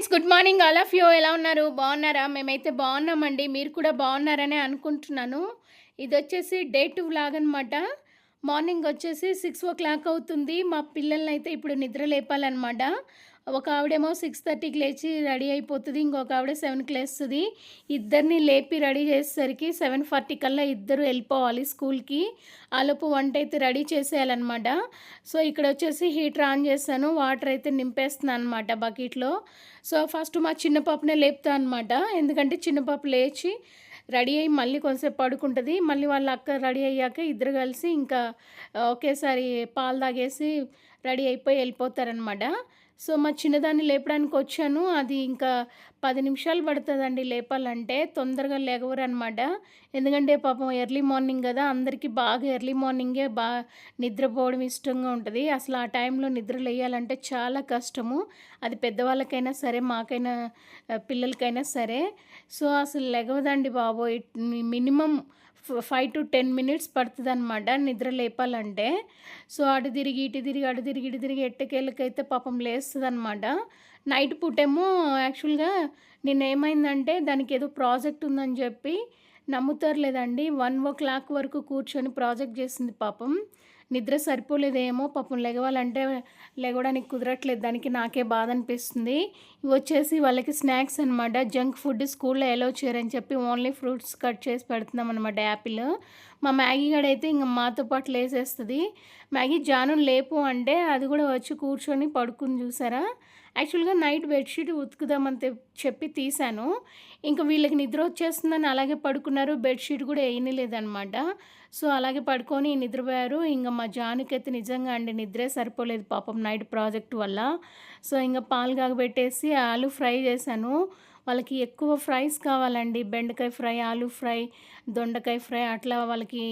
Friends good morning all of you. ఎలా ఉన్నారు? బాగున్నారా? మేమైతే బాగున్నామండి. మీరు కూడా బాగున్నారని అనుకుంటున్నాను. ఇది వచ్చేసి డే టూ వ్లాగ్ అనమాట మార్నింగ్ వచ్చేసి సిక్స్ ఓ క్లాక్ అవుతుంది. మా పిల్లల్ని అయితే ఇప్పుడు నిద్ర లేపాలన్నమాట. ఒక ఆవిడేమో సిక్స్ థర్టీకి లేచి రెడీ అయిపోతుంది ఇంకొక ఆవిడ సెవెన్కి లేస్తుంది. ఇద్దరిని లేపి రెడీ చేసేసరికి సెవెన్ ఫార్టీ కల్లా ఇద్దరు వెళ్ళిపోవాలి స్కూల్కి. ఆలోపు వంట అయితే రెడీ చేసేయాలన్నమాట. సో ఇక్కడ వచ్చేసి హీటర్ ఆన్ చేశాను వాటర్ అయితే నింపేస్తున్నాను అనమాట బకెట్లో. సో ఫస్ట్ మా చిన్న పాపనే లేపుతా అనమాట ఎందుకంటే చిన్న పాప లేచి రెడీ అయ్యి మళ్ళీ కొంచెంసేపు పడుకుంటుంది. మళ్ళీ వాళ్ళ అక్క రెడీ అయ్యాక ఇద్దరు కలిసి ఇంకా ఒకేసారి పాలు తాగేసి రెడీ అయిపోయి వెళ్ళిపోతారనమాట సో మా చిన్నదాన్ని లేపడానికి వచ్చాను అది ఇంకా పది నిమిషాలు పడుతుందండి లేపాలంటే. తొందరగా లేగవరు అనమాట ఎందుకంటే పాపం ఎర్లీ మార్నింగ్ కదా అందరికీ బాగా ఎర్లీ మార్నింగే బాగా నిద్రపోవడం ఇష్టంగా ఉంటుంది. అసలు ఆ టైంలో నిద్ర లేయాలంటే చాలా కష్టము. అది పెద్దవాళ్ళకైనా సరే మాకైనా పిల్లలకైనా సరే. సో అసలు లెగవదండి బాబోయ్. Minimum five to ten minutes పడుతుంది అనమాట నిద్ర లేపాలంటే. సో అటు తిరిగి ఇటు తిరిగి అటు తిరిగి ఇటు తిరిగి ఎట్టకేళ్ళకైతే పాపం లేస్తుంది అనమాట నైట్ పూటేమో యాక్చువల్గా నేను ఏమైందంటే దానికి ఏదో ప్రాజెక్ట్ ఉందని చెప్పి నమ్ముతారు లేదండి వన్ ఓ క్లాక్ వరకు కూర్చొని ప్రాజెక్ట్ చేసింది పాపం. నిద్ర సరిపోలేదేమో పాపం. లెగవాలంటే లెగవడానికి కుదరట్లేదు. దానికి నాకే బాధ అనిపిస్తుంది. వచ్చేసి వాళ్ళకి స్నాక్స్ అనమాట జంక్ ఫుడ్ స్కూల్లో ఎలో చేయరని చెప్పి ఓన్లీ ఫ్రూట్స్ కట్ చేసి పెడుతున్నాం అనమాట యాపిల్. మా మ్యాగీ గడైతే ఇంక మాతో పాటు లేసేస్తుంది. మ్యాగీ జాను లేపు అంటే అది కూడా వచ్చి కూర్చొని పడుకుని చూసారా? యాక్చువల్గా నైట్ బెడ్షీట్ ఉతుకుదామని చెప్పి తీశాను. ఇంకా వీళ్ళకి నిద్ర వచ్చేస్తుందని అలాగే పడుకున్నారు. బెడ్షీట్ కూడా వేయనిలేదనమాట సో అలాగే పడుకొని నిద్రపోయారు. ఇంకా మా జానుకైతే నిజంగా అండి నిద్రే సరిపోలేదు పాపం నైట్ ప్రాజెక్ట్ వల్ల. సో ఇంకా పాలు కాగబెట్టేసి ఆలు ఫ్రై చేశాను. వాళ్ళకి ఎక్కువ ఫ్రైస్ కావాలండి. బెండకాయ ఫ్రై ఆలు ఫ్రై దొండకాయ ఫ్రై అట్లా వాళ్ళకి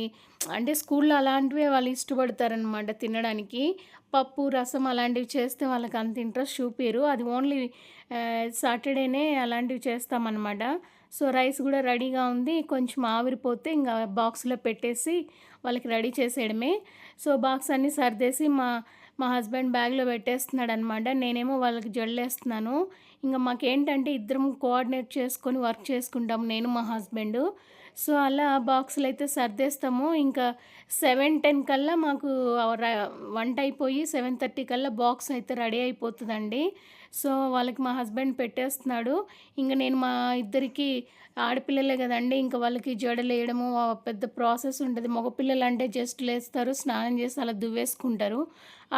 అంటే స్కూల్లో అలాంటివే వాళ్ళు ఇష్టపడతారనమాట తినడానికి. పప్పు రసం అలాంటివి చేస్తే వాళ్ళకి అంత ఇంట్రెస్ట్ చూపారు అది ఓన్లీ సాటర్డేనే అలాంటివి చేస్తామన్నమాట. సో రైస్ కూడా రెడీగా ఉంది. కొంచెం ఆవిరిపోతే ఇంకా బాక్స్లో పెట్టేసి వాళ్ళకి రెడీ చేసేయడమే. సో బాక్స్ అన్నీ సర్దేసి మా మా హస్బెండ్ బ్యాగ్లో పెట్టేస్తున్నాడు అనమాట నేనేమో వాళ్ళకి జల్లేస్తున్నాను. ఇంకా మాకేంటంటే ఇద్దరం కోఆర్డినేట్ చేసుకొని వర్క్ చేసుకుంటాం నేను మా హస్బెండ్. సో అలా బాక్సులు అయితే సర్దేస్తాము. ఇంకా సెవెన్ టెన్ కల్లా మాకు వంట అయిపోయి సెవెన్ థర్టీ కల్లా బాక్స్ అయితే రెడీ అయిపోతుందండి. సో వాళ్ళకి మా హస్బెండ్ పెట్టేస్తున్నాడు. ఇంకా నేను మా ఇద్దరికి ఆడపిల్లలే కదండి ఇంకా వాళ్ళకి జడలు వేయడము పెద్ద ప్రాసెస్ ఉంటుంది మగపిల్లలు అంటే జస్ట్ లేస్తారు స్నానం చేసి అలా దువ్వేసుకుంటారు.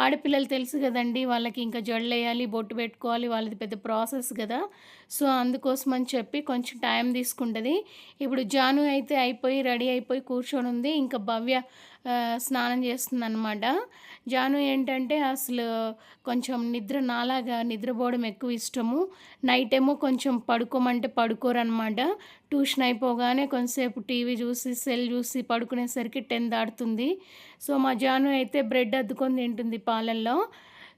ఆడపిల్లలు తెలుసు కదండి వాళ్ళకి ఇంకా జడలు వేయాలి బొట్టు పెట్టుకోవాలి వాళ్ళది పెద్ద ప్రాసెస్ కదా. సో అందుకోసం అని చెప్పి కొంచెం టైం తీసుకుంటుంది. ఇప్పుడు జాను అయితే అయిపోయి రెడీ అయిపోయి కూర్చొని ఉంది ఇంకా భవ్య స్నానం చేస్తుంది అనమాట జాను ఏంటంటే అసలు కొంచెం నిద్ర నాలాగా నిద్రపోవడం ఎక్కువ ఇష్టము. నైట్ ఏమో కొంచెం పడుకోమంటే పడుకోరనమాట ట్యూషన్ అయిపోగానే కొంతసేపు టీవీ చూసి సెల్ చూసి పడుకునేసరికి టెన్ దాటుతుంది. సో మా జాను అయితే బ్రెడ్ అద్దుకొని తింటుంది పాలల్లో.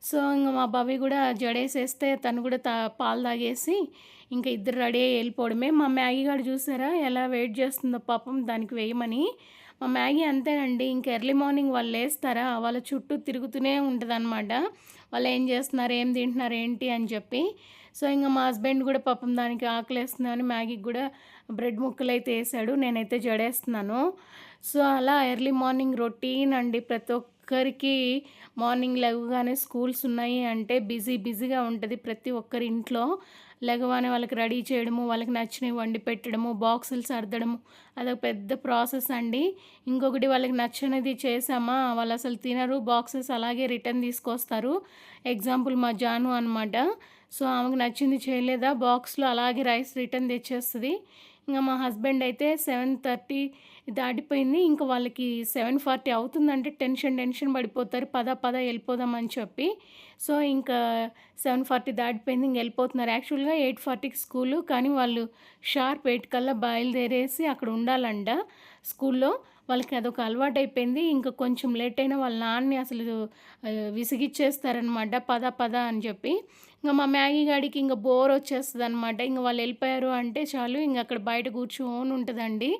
సో ఇంకా మా బావి కూడా జడేసేస్తే తను కూడా తా పాలు తాగేసి ఇంకా ఇద్దరు రెడీ అయ్యి వెళ్ళిపోవడమే. మా మ్యాగీ గారు చూసారా? ఎలా వెయిట్ చేస్తుందో పాపం దానికి వేయమని. మా మ్యాగీ అంతేనండి. ఇంకా ఎర్లీ మార్నింగ్ వాళ్ళు లేస్తారా? వాళ్ళ చుట్టూ తిరుగుతూనే ఉంటుంది అనమాట వాళ్ళు ఏం చేస్తున్నారు? ఏం తింటున్నారు? ఏంటి? అని చెప్పి. సో ఇంకా మా హస్బెండ్ కూడా పాపం దానికి ఆకలేస్తుందని మ్యాగీకి కూడా బ్రెడ్ ముక్కలు అయితే వేసాడు. నేనైతే జడేస్తున్నాను. సో అలా ఎర్లీ మార్నింగ్ రొటీన్ అండి ప్రతి ఒక్క ఒక్కరికి మార్నింగ్ లెగగానే స్కూల్స్ ఉన్నాయి అంటే బిజీ బిజీగా ఉంటుంది ప్రతి ఒక్కరి ఇంట్లో. లెగవానే వాళ్ళకి రెడీ చేయడము వాళ్ళకి నచ్చినవి వండి పెట్టడము బాక్సులు సర్దడము అదొక పెద్ద ప్రాసెస్ అండి. ఇంకొకటి వాళ్ళకి నచ్చినది చేసామా వాళ్ళు అసలు తినరు బాక్సెస్ అలాగే రిటర్న్ తీసుకొస్తారు. ఎగ్జాంపుల్ మా జాను అనమాట సో ఆమెకు నచ్చింది చేయలేదా బాక్స్లో అలాగే రైస్ రిటర్న్ తెచ్చేస్తుంది. ఇంకా మా హస్బెండ్ అయితే సెవెన్ థర్టీ దాటిపోయింది. ఇంకా వాళ్ళకి సెవెన్ ఫార్టీ అవుతుందంటే టెన్షన్ టెన్షన్ పడిపోతారు. పద పద వెళ్ళిపోదామని చెప్పి. సో ఇంకా సెవెన్ ఫార్టీ దాటిపోయింది. ఇంక వెళ్ళిపోతున్నారు. యాక్చువల్గా ఎయిట్ ఫార్టీకి స్కూలు కానీ వాళ్ళు షార్ప్ ఎయిట్ కల్లా బయలుదేరేసి అక్కడ ఉండాలంట స్కూల్లో. వాళ్ళకి అదొక అలవాటు అయిపోయింది ఇంకా కొంచెం లేట్ అయినా వాళ్ళ నాన్నని అసలు విసిగిచ్చేస్తారనమాట. పద పద అని చెప్పి. ఇంకా మా మ్యాగీ గాడికి ఇంకా బోర్ వచ్చేస్తుంది అనమాట ఇంకా వాళ్ళు వెళ్ళిపోయారు అంటే చాలు. ఇంకా అక్కడ బయట కూర్చోని ఉంటుందండి.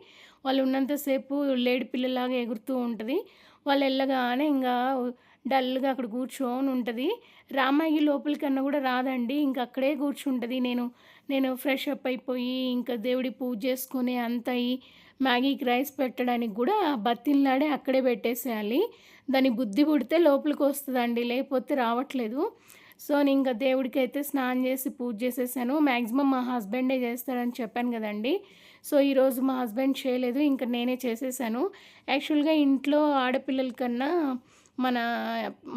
వాళ్ళు ఉన్నంతసేపు లేడి పిల్లలాగా ఎగురుతూ ఉంటుంది. వాళ్ళు వెళ్ళగానే ఇంకా డల్గా అక్కడ కూర్చొని ఉంటుంది. రామాయి లోపలికన్నా కూడా రాదండి. ఇంకా అక్కడే కూర్చుంటుంది. నేను నేను ఫ్రెష్ అప్ అయిపోయి ఇంకా దేవుడి పూజ చేసుకుని అంత మ్యాగీకి రైస్ పెట్టడానికి కూడా బతిల్లాడే అక్కడే పెట్టేసేయాలి. దాని బుద్ధి పుడితే లోపలికి వస్తుందండి. లేకపోతే రావట్లేదు. సో నేను ఇంకా దేవుడికి అయితే స్నానం చేసి పూజ చేసేసాను. మ్యాక్సిమం మా హస్బెండే చేస్తారని చెప్పాను కదండి. సో ఈరోజు మా హస్బెండ్ చేయలేదు ఇంకా నేనే చేసేసాను. యాక్చువల్గా ఇంట్లో ఆడపిల్లల కన్నా మన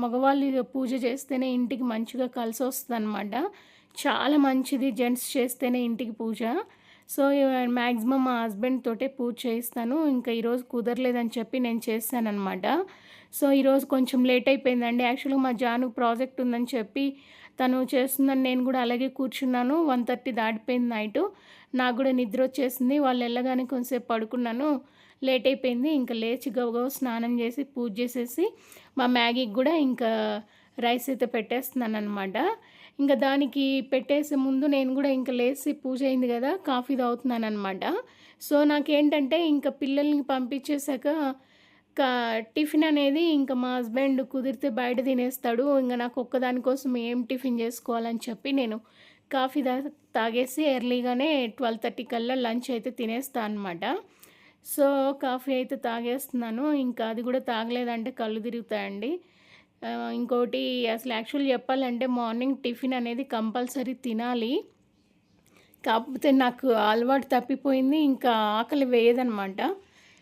మగవాళ్ళు పూజ చేస్తేనే ఇంటికి మంచిగా కలిసి వస్తుంది అనమాట చాలా మంచిది జెంట్స్ చేస్తేనే ఇంటికి పూజ. సో మ్యాక్సిమం మా హస్బెండ్ తోటే పూజ చేయిస్తాను. ఇంకా ఈరోజు కుదరలేదని చెప్పి నేను చేస్తానమాట సో ఈరోజు కొంచెం లేట్ అయిపోయిందండి. యాక్చువల్గా మా జాను ప్రాజెక్ట్ ఉందని చెప్పి తను చేస్తుందని నేను కూడా అలాగే కూర్చున్నాను. వన్ థర్టీ దాటిపోయింది నైట్. నాకు కూడా నిద్ర వచ్చేసింది. వాళ్ళు వెళ్ళగానే కొంచెంసేపు పడుకున్నాను. లేట్ అయిపోయింది. ఇంకా లేచి గవగవ స్నానం చేసి పూజ చేసేసి మా మ్యాగీకి కూడా ఇంకా రైస్ అయితే పెట్టేస్తున్నాను అనమాట ఇంకా దానికి పెట్టేసే ముందు నేను కూడా ఇంకా లేచి పూజ అయింది కదా కాఫీ తాగుతున్నాను అనమాట సో నాకేంటంటే ఇంకా పిల్లల్ని పంపించేశాక కా టిఫిన్ అనేది ఇంకా మా హస్బెండ్ కుదిరితే బయట తినేస్తాడు. ఇంకా నాకు ఒక్కదాని కోసం ఏం టిఫిన్ చేసుకోవాలని చెప్పి నేను కాఫీ తాగేసి ఎర్లీగానే ట్వెల్వ్ థర్టీ కల్లా లంచ్ అయితే తినేస్తాను అనమాట సో కాఫీ అయితే తాగేస్తున్నాను. ఇంకా అది కూడా తాగలేదంటే కళ్ళు తిరుగుతాయండి. ఇంకోటి అసలు యాక్చువల్ చెప్పాలంటే మార్నింగ్ టిఫిన్ అనేది కంపల్సరీ తినాలి. కాకపోతే నాకు అలవాటు తప్పిపోయింది. ఇంకా ఆకలి వేయదనమాట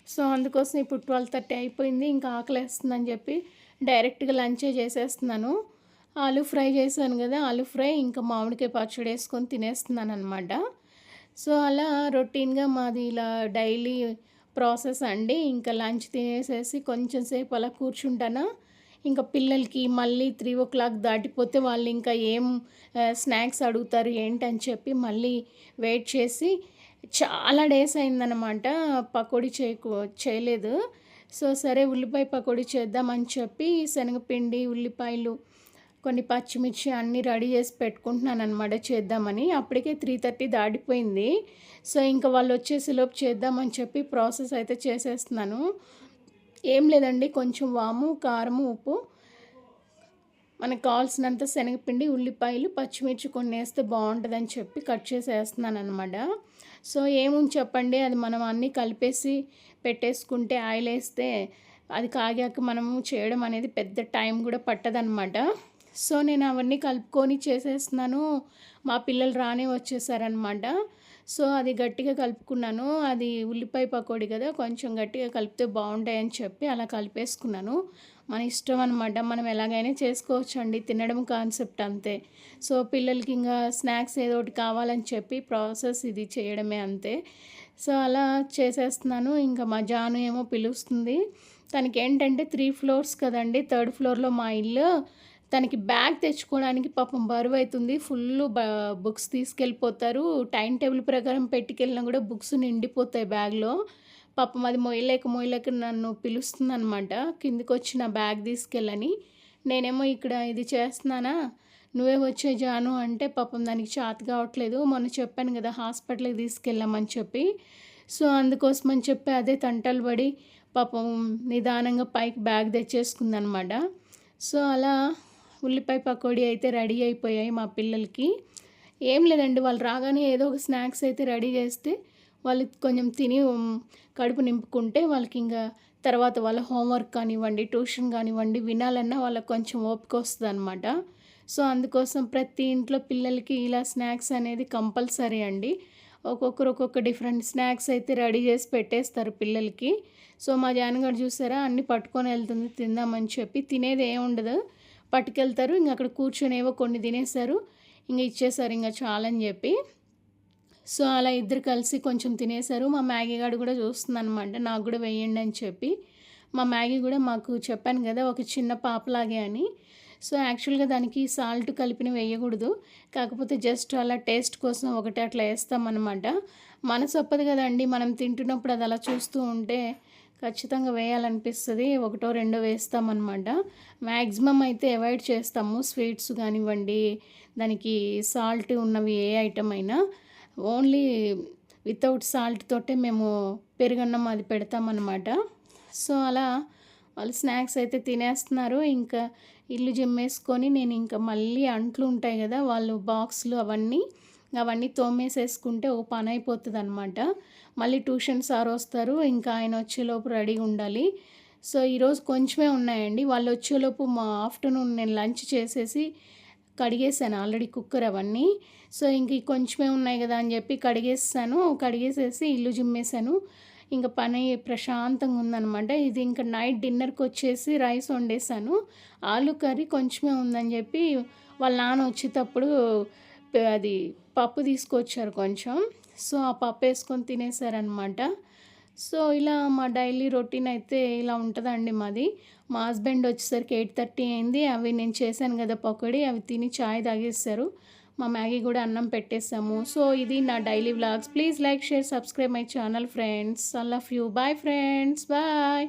సో అందుకోసం ఇప్పుడు ట్వెల్వ్ థర్టీ అయిపోయింది ఇంకా ఆకలేస్తుందని చెప్పి డైరెక్ట్గా లంచే చేసేస్తున్నాను. ఆలు ఫ్రై చేశాను కదా ఆలు ఫ్రై ఇంకా మామిడికాయ పచ్చడి వేసుకొని తినేస్తున్నాను అనమాట సో అలా రొటీన్గా మాది ఇలా డైలీ ప్రాసెస్ అండి. ఇంకా లంచ్ తినేసేసి కొంచెం సేపు అలా కూర్చుంటానా. ఇంకా పిల్లలకి మళ్ళీ త్రీ ఓ క్లాక్ దాటిపోతే వాళ్ళు ఇంకా ఏం స్నాక్స్ అడుగుతారు ఏంటని చెప్పి మళ్ళీ వెయిట్ చేసి చాలా డేస్ అయిందనమాట పకోడీ చేయకు చేయలేదు. సో సరే ఉల్లిపాయ పకోడీ చేద్దామని చెప్పి శనగపిండి ఉల్లిపాయలు కొన్ని పచ్చిమిర్చి అన్నీ రెడీ చేసి పెట్టుకుంటున్నాను అనమాట చేద్దామని. అప్పటికే త్రీ థర్టీ దాటిపోయింది. సో ఇంకా వాళ్ళు వచ్చేసేలోపు చేద్దామని చెప్పి ప్రాసెస్ అయితే చేసేస్తున్నాను. ఏం లేదండి కొంచెం వాము కారము ఉప్పు మనకు కావాల్సినంత శనగపిండి ఉల్లిపాయలు పచ్చిమిర్చి కొన్ని వేస్తే బాగుంటుందని చెప్పి కట్ చేసి వేస్తున్నాను అనమాట సో ఏముంది చెప్పండి? అది మనం అన్నీ కలిపేసి పెట్టేసుకుంటే ఆయిల్ వేస్తే అది కాగాక మనము చేయడం అనేది పెద్ద టైం కూడా పట్టదనమాట సో నేను అవన్నీ కలుపుకొని చేసేస్తున్నాను. మా పిల్లలు రానే వచ్చేసారనమాట సో అది గట్టిగా కలుపుకున్నాను. అది ఉల్లిపాయ పకోడీ కదా కొంచెం గట్టిగా కలిపితే బాగుంటాయని చెప్పి అలా కలిపేసుకున్నాను. మన ఇష్టం అనమాట మనం ఎలాగైనా చేసుకోవచ్చు అండి తినడం కాన్సెప్ట్ అంతే. సో పిల్లలకి ఇంకా స్నాక్స్ ఏదో ఒకటి కావాలని చెప్పి ప్రాసెస్ ఇది చేయడమే అంతే. సో అలా చేసేస్తున్నాను. ఇంకా మా జాను ఏమో పిలుస్తుంది. తనకి ఏంటంటే త్రీ ఫ్లోర్స్ కదండి. థర్డ్ ఫ్లోర్లో మా ఇల్లు. తనకి బ్యాగ్ తెచ్చుకోవడానికి పాపం బరువు అవుతుంది ఫుల్ బుక్స్ తీసుకెళ్ళిపోతారు. టైం టేబుల్ ప్రకారం పెట్టుకెళ్ళినా కూడా బుక్స్ నిండిపోతాయి బ్యాగ్లో. పాపం అది మొయ్యలేక మొయ్యలేక నన్ను పిలుస్తుంది అనమాట కిందికి వచ్చి నా బ్యాగ్ తీసుకెళ్ళని. నేనేమో ఇక్కడ ఇది చేస్తున్నానా? నువ్వే వచ్చే జాను అంటే పాపం దానికి చేత కావట్లేదు. మొన్న చెప్పాను కదా హాస్పిటల్కి తీసుకెళ్ళామని చెప్పి. సో అందుకోసం అని చెప్పి అదే తంటలు పడి పాపం నిదానంగా పైకి బ్యాగ్ తెచ్చేసుకుందనమాట సో అలా ఉల్లిపాయ పకోడీ అయితే రెడీ అయిపోయాయి మా పిల్లలకి. ఏం లేదండి వాళ్ళు రాగానే ఏదో ఒక స్నాక్స్ అయితే రెడీ చేస్తే వాళ్ళు కొంచెం తిని కడుపు నింపుకుంటే వాళ్ళకి ఇంకా తర్వాత వాళ్ళ హోంవర్క్ కానివ్వండి ట్యూషన్ కానివ్వండి వినాలన్నా వాళ్ళకి కొంచెం ఓపిక వస్తుంది అనమాట సో అందుకోసం ప్రతి ఇంట్లో పిల్లలకి ఇలా స్నాక్స్ అనేది కంపల్సరీ అండి. ఒక్కొక్కరు ఒక్కొక్క డిఫరెంట్ స్నాక్స్ అయితే రెడీ చేసి పెట్టేస్తారు పిల్లలకి. సో మా జానగారు చూసారా అన్నీ పట్టుకొని వెళ్తుంది తిందామని చెప్పి తినేది ఏముండదు పట్టుకెళ్తారు. ఇంక అక్కడ కూర్చొనేవో కొన్ని తినేస్తారు. ఇంక ఇచ్చేసారు ఇంకా చాలని చెప్పి. సో అలా ఇద్దరు కలిసి కొంచెం తినేశారు. మా మ్యాగీ గారు కూడా చూస్తుంది అనమాట నాకు కూడా వేయండి అని చెప్పి. మా మ్యాగీ కూడా మాకు చెప్పాను కదా ఒక చిన్న పాపలాగే అని. సో యాక్చువల్గా దానికి సాల్ట్ కలిపిన వేయకూడదు. కాకపోతే జస్ట్ అలా టేస్ట్ కోసం ఒకటి అట్లా వేస్తామన్నమాట. మనసు ఒప్పదు కదండి మనం తింటున్నప్పుడు అది అలా చూస్తూ ఉంటే ఖచ్చితంగా వేయాలనిపిస్తుంది. ఒకటో రెండో వేస్తామన్నమాట. మ్యాక్సిమం అయితే అవాయిడ్ చేస్తాము స్వీట్స్ కానివ్వండి దానికి సాల్ట్ ఉన్నవి ఏ ఐటమ్ అయినా. ఓన్లీ వితౌట్ సాల్ట్ తోటే మేము పెరుగన్నం అది పెడతామన్నమాట. సో అలా వాళ్ళు స్నాక్స్ అయితే తినేస్తున్నారు. ఇంకా ఇల్లు జిమ్మేసుకొని నేను ఇంకా మళ్ళీ అంట్లు ఉంటాయి కదా వాళ్ళు బాక్స్లు అవన్నీ అవన్నీ తోమేసేసుకుంటే ఓ పని అయిపోతుంది అనమాట మళ్ళీ ట్యూషన్ సార్ వస్తారు ఇంకా ఆయన వచ్చేలోపు రెడీగా ఉండాలి. సో ఈరోజు కొంచెమే ఉన్నాయండి. వాళ్ళు వచ్చేలోపు మా ఆఫ్టర్నూన్ నేను లంచ్ చేసేసి కడిగేసాను ఆల్రెడీ కుక్కర్ అవన్నీ. సో ఇంక కొంచెమే ఉన్నాయి కదా అని చెప్పి కడిగేసాను. కడిగేసేసి ఇల్లు జిమ్మేసాను. ఇంకా పని ప్రశాంతంగా ఉందనమాట ఇది ఇంకా నైట్ డిన్నర్కి వచ్చేసి రైస్ వండేసాను. ఆలు కర్రీ కొంచెమే ఉందని చెప్పి వాళ్ళ నాన్న వచ్చేటప్పుడు అది పప్పు తీసుకొచ్చారు కొంచెం. సో ఆ పప్పు వేసుకొని తినేసారనమాట. సో ఇలా మా డైలీ రొటీన్ అయితే ఇలా ఉంటుందండి మాది. మా హస్బెండ్ వచ్చేసరికి ఎయిట్ థర్టీ అయింది. అవి నేను చేశాను కదా పకోడీ అవి తిని చాయ్ తాగేస్తారు మా మ్యాగీ కూడా అన్నం పెట్టేసాము. సో ఇది నా daily vlogs. Please like share subscribe my channel friends. I love you bye friends bye